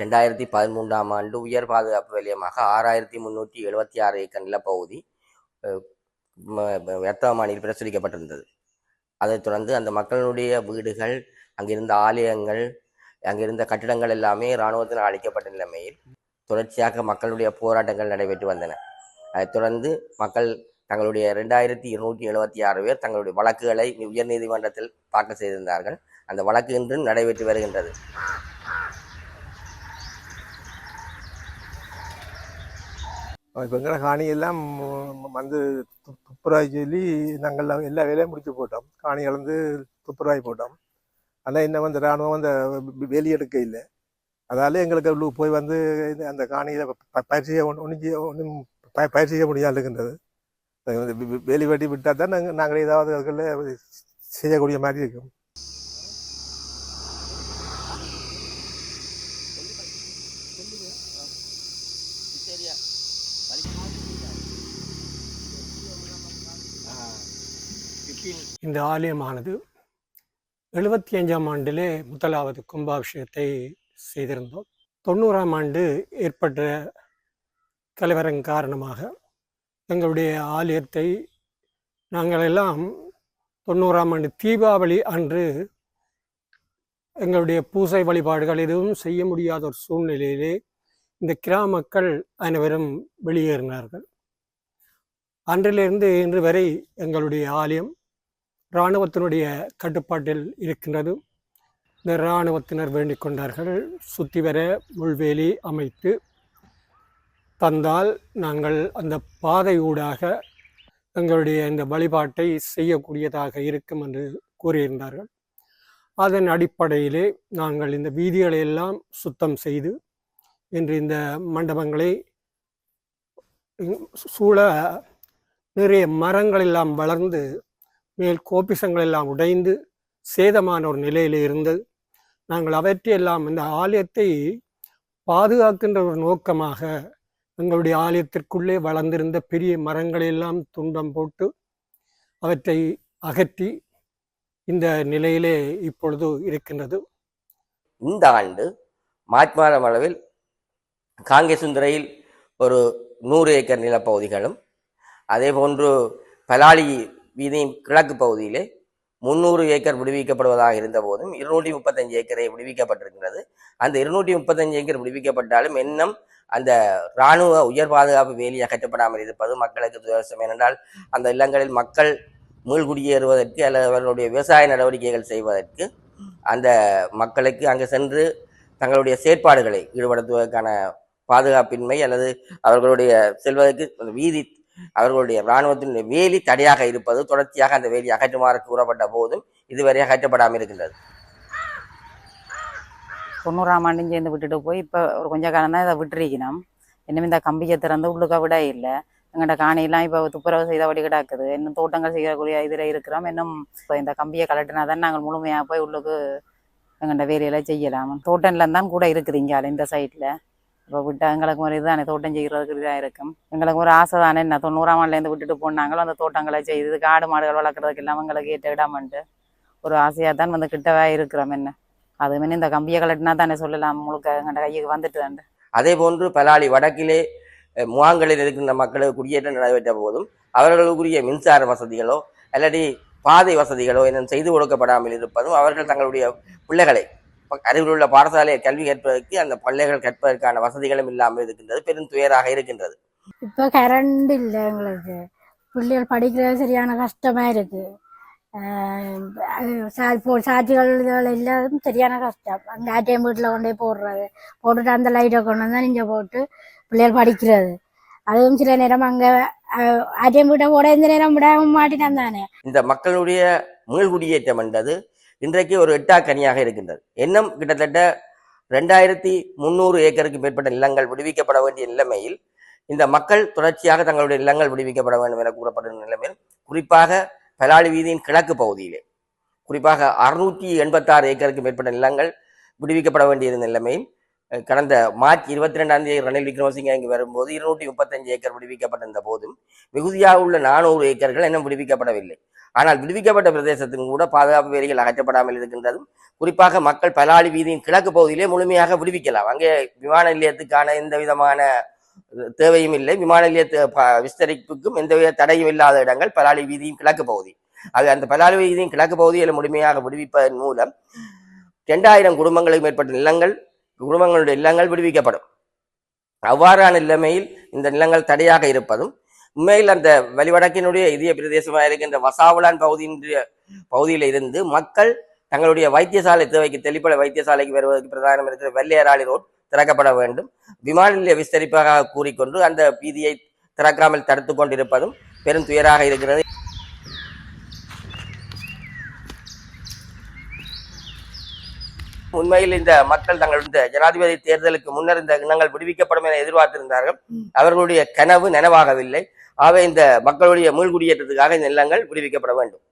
ரெண்டாயிரத்தி பதிமூன்றாம் ஆண்டு உயர் பாதுகாப்பு வலயமாக ஆறாயிரத்தி முன்னூற்றி எழுபத்தி ஆறு ஏக்கர் நிலப்பகுதி அஹ், வர்த்தமானியில் பிரசுரிக்கப்பட்டிருந்தது. அதைத் தொடர்ந்து அந்த மக்களுடைய வீடுகள் அங்கிருந்த ஆலயங்கள் அங்கிருந்த கட்டிடங்கள் எல்லாமே இராணுவத்தினால் அழிக்கப்பட்ட நிலைமையில் தொடர்ச்சியாக மக்களுடைய போராட்டங்கள் நடைபெற்று வந்தன. அதைத் தொடர்ந்து மக்கள் தங்களுடைய ரெண்டாயிரத்தி இருநூற்றி எழுபத்தி ஆறு பேர் தங்களுடைய வழக்குகளை உயர்நீதிமன்றத்தில் தாக்கல் செய்திருந்தார்கள். அந்த வழக்கு இன்றும் நடைபெற்று வருகின்றது. இப்போ எங்களை காணியெல்லாம் வந்து துப்புராய் சொல்லி நாங்கள் எல்லாம் எல்லா வேலையும் முடிச்சு போட்டோம். காணி கலந்து துப்புராய் போட்டோம். ஆனால் இன்னும் வந்து ராணுவம் அந்த வெளியெடுக்க வேலி எடுக்க இல்லை. அதால எங்களுக்கு உள்ளு போய் வந்து அந்த காணியில் பயிற்சி செய்ய ஒன்றும் ஒன்றும் பயிர் செய்ய இருக்கின்றது. வேலி வெட்டி விட்டால் தான் நாங்கள் நாங்கள் ஏதாவது அதுக்குள்ள செய்யக்கூடிய மாதிரி இருக்கும். இந்த ஆலயமானது எழுபத்தி அஞ்சாம் ஆண்டிலே முதலாவது கும்பாபிஷேகத்தை செய்திருந்தோம். தொண்ணூறாம் ஆண்டு ஏற்பட்ட கலவரம் காரணமாக எங்களுடைய ஆலயத்தை நாங்கள் எல்லாம் தொண்ணூறாம் ஆண்டு தீபாவளி அன்று எங்களுடைய பூசை வழிபாடுகள் எதுவும் செய்ய முடியாத ஒரு சூழ்நிலையிலே இந்த கிராம மக்கள் அனைவரும் வெளியேறினார்கள். அன்றிலிருந்து இன்று வரை எங்களுடைய ஆலயம் இராணுவத்தினுடைய கட்டுப்பாட்டில் இருக்கின்றது. இந்த இராணுவத்தினர் வேண்டிக் கொண்டார்கள். சுற்றி வர முள்வேலி அமைத்து தந்தால் நாங்கள் அந்த பாதை ஊடாக எங்களுடைய இந்த வழிபாட்டை செய்யக்கூடியதாக இருக்கும் என்று கூறியிருந்தார்கள். அதன் அடிப்படையிலே நாங்கள் இந்த வீதிகளை எல்லாம் சுத்தம் செய்து இன்று இந்த மண்டபங்களை சூழ நிறைய மரங்கள் எல்லாம் வளர்ந்து மேல் கோபிசங்கள் எல்லாம் உடைந்து சேதமான ஒரு நிலையில் இருந்தது. நாங்கள் அவற்றையெல்லாம் இந்த ஆலயத்தை பாதுகாக்கின்ற ஒரு நோக்கமாக எங்களுடைய ஆலயத்திற்குள்ளே வளர்ந்திருந்த பெரிய மரங்களெல்லாம் துண்டம் போட்டு அவற்றை அகற்றி இந்த நிலையிலே இப்பொழுது இருக்கின்றது. இந்த ஆண்டு மாட்மாரம் அளவில் காங்கேசுந்தரையில் ஒரு நூறு ஏக்கர் நிலப்பகுதிகளும் அதே போன்று பலாலி வீதியின் கிழக்கு பகுதியிலே முந்நூறு ஏக்கர் விடுவிக்கப்படுவதாக இருந்த போதும் இருநூற்றி முப்பத்தஞ்சு ஏக்கரை விடுவிக்கப்பட்டிருக்கிறது. அந்த இருநூற்றி முப்பத்தஞ்சு ஏக்கர் விடுவிக்கப்பட்டாலும் இன்னும் அந்த இராணுவ உயர் பாதுகாப்பு வேலி அகற்றப்படாமல் இருப்பது மக்களுக்கு துவசம் ஏனென்றால் அந்த இல்லங்களில் மக்கள் மீள்குடியேறுவதற்கு அல்லது அவர்களுடைய விவசாய நடவடிக்கைகள் செய்வதற்கு அந்த மக்களுக்கு அங்கு சென்று தங்களுடைய செயற்பாடுகளை ஈடுபடுத்துவதற்கான பாதுகாப்பின்மை அல்லது அவர்களுடைய செல்வதற்கு வீதி அவர்களுடைய இராணுவத்தினுடைய வேலி தடையாக இருப்பது தொடர்ச்சியாக அந்த வேலி அகற்றுமாறு கூறப்பட்ட போதும் இதுவரை அகற்றப்படாமல் இருக்கின்றது. தொண்ணூறாம் ஆண்டும் சேர்ந்து விட்டுட்டு போய் இப்போ ஒரு கொஞ்ச காலம் தான் இதை விட்டுருக்கணும். இன்னும் இந்த கம்பியை திறந்து உள்ளுக்க விட இல்லை. எங்கள்கிட்ட காணியெல்லாம் இப்போ துப்புரவு செய்தபடி கிடக்குது. இன்னும் தோட்டங்கள் செய்யக்கூடிய இதில் இருக்கிறோம். இன்னும் இப்போ இந்த கம்பியை கலட்டினா தான் நாங்கள் முழுமையாக போய் உள்ளுக்கு எங்கள்கிட்ட வேலையெல்லாம் செய்யலாம். தோட்டம்லாம் தான் கூட இருக்குது இங்கே இந்த சைடில் இப்போ விட்டு எங்களுக்கு ஒரு இதுதானே தோட்டம் செய்கிறதுக்கு இதாக இருக்கும். எங்களுக்கு ஒரு ஆசை தானே என்ன தொண்ணூறாம் ஆண்டுலேருந்து விட்டுட்டு போனாங்களோ அந்த தோட்டங்களை செய்து காடு மாடுகள் வளர்க்குறதுக்கு எல்லாம் எங்களுக்கு ஏற்ற இடமான்ட்டு ஒரு ஆசையாக தான் வந்து கிட்டவே இருக்கிறோம் என்ன. அது இந்த கம்பியை கலட்டினா தானே சொல்லலாம் முழுக்க எங்கள்கிட்ட கைக்கு வந்துட்டு அதே போன்று பலாளி வடக்கிலே முகாங்களில் இருக்கின்ற மக்களுக்கு குடியேற்றம் நடைபெற்ற போதும் அவர்களுக்குரிய மின்சார வசதிகளோ அல்லது பாதை வசதிகளோ இன்னும் செய்து கொடுக்கப்படாமல் இருப்பதும் அவர்கள் தங்களுடைய பிள்ளைகளை அருகில் உள்ள பாடசாலையை கல்வி கற்பதற்கு அந்த பிள்ளைகள் கற்பதற்கான வசதிகளும் இல்லாமல் இருக்கின்றது பெரும் துயராக இருக்கின்றது. இப்போ கரண்ட் இல்லை எங்களுக்கு. பிள்ளைகள் படிக்கிறது சரியான கஷ்டமா இருக்கு. ஆஹ் அது சா- இப்போ சாட்சிகள் இதுகள் எல்லாம் சரியான கஷ்டம். அந்த ஆட்டியம் வீட்டில் கொண்டு போய் போடுறது. போட்டுட்டு அந்த லைட்டை கொண்டு வந்தால் இங்கே போட்டு பிள்ளைகள் படிக்கிறது. அதுவும் சில நேரம் அங்கே ஆட்டியம் வீட்டை போட இந்த நேரம் விட மாட்டினான் தானே. இந்த மக்களுடைய மீள்குடியேற்றம் என்றது இன்றைக்கு ஒரு எட்டா கனியாக இருக்கின்றது. இன்னும் கிட்டத்தட்ட ரெண்டாயிரத்தி முந்நூறு ஏக்கருக்கு மேற்பட்ட நிலங்கள் விடுவிக்கப்பட வேண்டிய நிலைமையில் இந்த மக்கள் தொடர்ச்சியாக தங்களுடைய நிலங்கள் விடுவிக்கப்பட வேண்டும் என கூறப்படுகிற நிலைமையில் குறிப்பாக பலாலி வீதியின் கிழக்கு பகுதியிலே குறிப்பாக அறுநூற்றி எண்பத்தாறு ஏக்கருக்கு மேற்பட்ட நிலங்கள் விடுவிக்கப்பட வேண்டிய நிலைமையில் கடந்த மார்ச் இருபத்தி ரெண்டாம் தேதி ரணில் விக்ரமசிங்கே இங்கு வரும்போது இருநூற்றி முப்பத்தஞ்சு ஏக்கர் விடுவிக்கப்பட்டிருந்த போதும் மிகுதியாக உள்ள நானூறு ஏக்கர்கள் இன்னும் விடுவிக்கப்படவில்லை. ஆனால் விடுவிக்கப்பட்ட பிரதேசத்துக்கும் கூட பாதுகாப்பு வேலிகள் அகற்றப்படாமல் இருக்கின்றதும் குறிப்பாக மக்கள் பலாளி வீதியின் கிழக்கு பகுதியிலே முழுமையாக விடுவிக்கலாம். அங்கே விமான நிலையத்துக்கான எந்த விதமான தேவையும் இல்லை. விமான நிலைய விஸ்தரிப்புக்கும் எந்தவித தடையும் இல்லாத இடங்கள் பலாளி வீதியின் கிழக்கு பகுதி. அது அந்த பலாளி வீதியின் கிழக்கு பகுதியில் முழுமையாக விடுவிப்பதன் மூலம் இரண்டாயிரம் குடும்பங்களுக்கு மேற்பட்ட நிலங்கள் குடும்பங்களுடைய இல்லங்கள் விடுவிக்கப்படும். அவ்வாறான நிலைமையில் இந்த நிலங்கள் தடையாக இருப்பதும் உண்மையில் அந்த வலிவடக்கினுடைய இதய பிரதேசமாக இருக்கின்ற வசாவுலான் பகுதியினுடைய பகுதியில் இருந்து மக்கள் தங்களுடைய வைத்தியசாலை தேவைக்கு தெளிப்பட வைத்தியசாலைக்கு வருவதற்கு பிரதானம் இருக்கிற வெள்ளையராளி ரோட் திறக்கப்பட வேண்டும். விமான நிலைய விஸ்தரிப்பாக கூறிக்கொண்டு அந்த வீதியை திறக்காமல் தடுத்து கொண்டிருப்பதும் பெரும் துயராக இருக்கிறது. உண்மையில் இந்த மக்கள் தங்கள் இந்த ஜனாதிபதி தேர்தலுக்கு முன்னர் இந்த இனங்கள் விடுவிக்கப்படும் என எதிர்பார்த்திருந்தார்கள். அவர்களுடைய கனவு நனவாகவில்லை. ஆகவே இந்த மக்களுடைய மீள்குடியேற்றத்துக்காக இந்த நிலங்கள் விடுவிக்கப்பட வேண்டும்.